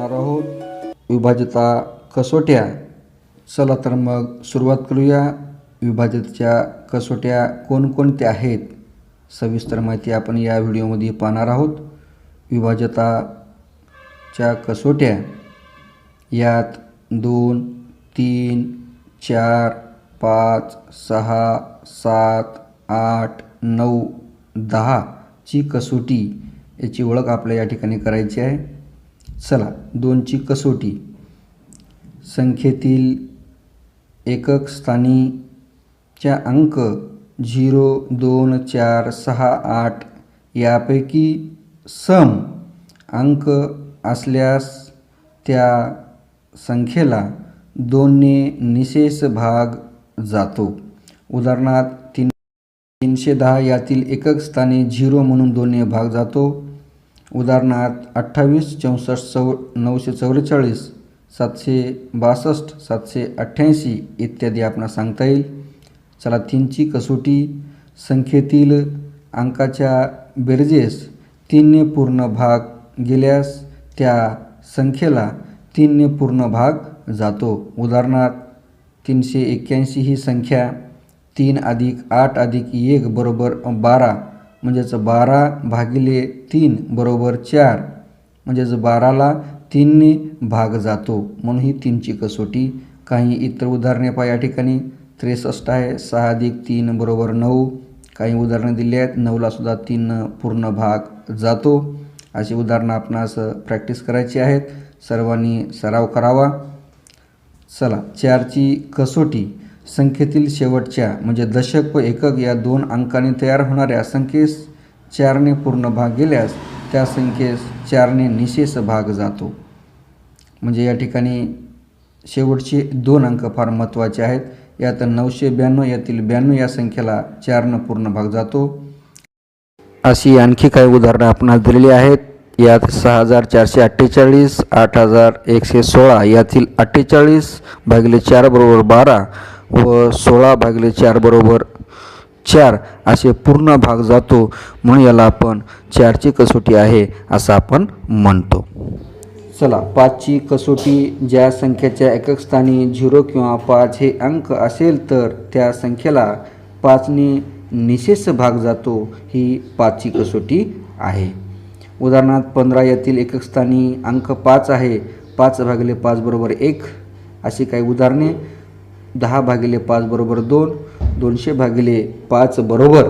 पाहणार आहोत. विभाजता कसोट्या? चला तर मग सुरुवात करूया. विभाजताच्या कसोट्या कोणकोणत्या आहेत? सविस्तर माहिती आपण या व्हिडिओमध्ये पाहणार आहोत. विभाजताच्या कसोट्या यात दोन तीन चार पाच सहा सात आठ नऊ दहाची कसोटी याची ओळख आपल्या या ठिकाणी करायची आहे. चला दोनची कसोटी. संख्येतील एकक स्थानीच्या अंक झिरो दोन चार सहा आठ यापैकी सम अंक असल्यास त्या संख्येला दोनने निशेष भाग जातो. उदाहरणार्थ तीन तीनशे दहा यातील एकक स्थानी झिरो म्हणून दोनने भाग जातो. उदाहरणार्थ अठ्ठावीस चौसष्ट चौ नऊशे चौवेचाळीस सातशे बासष्ट सातशे अठ्ठ्याऐंशी इत्यादी आपण सांगता येईल. चला तीनची कसोटी संख्येतील अंकाच्या बेरजेस तीनने पूर्ण भाग गेल्यास त्या संख्येला तीनने पूर्ण भाग जातो. उदाहरणार्थ तीनशे एक्क्याऐंशी ही संख्या तीन अधिक आठ अधिक एक बरोबर बारा म्हणजेच बारा भागिले तीन बरोबर चार म्हणजेच बाराला तीनने भाग जातो. म्हणून ही तीनची कसोटी. काही इतर उदाहरणे पहा या ठिकाणी. त्रेसष्ट आहे सहा अधिक तीन बरोबर नऊ. काही उदाहरणं दिली आहेत. नऊलासुद्धा तीन पूर्ण भाग जातो. अशी उदाहरणं आपणास प्रॅक्टिस करायची आहेत. सर्वांनी सराव करावा. चला चारची कसोटी. संख्येतील शेवटच्या म्हणजे दशक व एकक या दोन अंकांनी तयार होणाऱ्या संख्येस चारने पूर्ण भाग गेल्यास त्या संख्येस चारने निशेष भाग जातो. म्हणजे या ठिकाणी शेवटचे दोन अंक फार महत्त्वाचे आहेत. यात नऊशे ब्याण्णव यातील ब्याण्णव या संख्येला चारनं पूर्ण भाग जातो. अशी आणखी काही उदाहरणं आपणास दिलेली आहेत. यात सहा हजार चारशे अठ्ठेचाळीस आठ हजार एकशे सोळा यातील अठ्ठेचाळीस भागिले चार बरोबर बारा व सोळा भागिले चार बरोबर चार असे पूर्ण भाग जातो म्हणून याला आपण चारची कसोटी आहे असं आपण म्हणतो. चला पाचची कसोटी ज्या संख्येच्या एकक स्थानी झिरो किंवा पाच हे अंक असेल तर त्या संख्येला पाचने निशेष भाग जातो ही पाचची कसोटी आहे. उदाहरणार्थ पंधरा यातील एकक स्थानी अंक पाच आहे. पाच भागिले पाच बरोबर एक अशी काही उदाहरणे. दहा भागिले पाच बरोबर दोन दोनशे भागिले पाच बरोबर.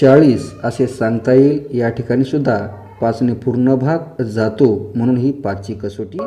चाळीस असे सांगता येईल. या ठिकाणी सुद्धा पाचने पूर्ण भाग जातो. म्हणून ही पाचची कसोटी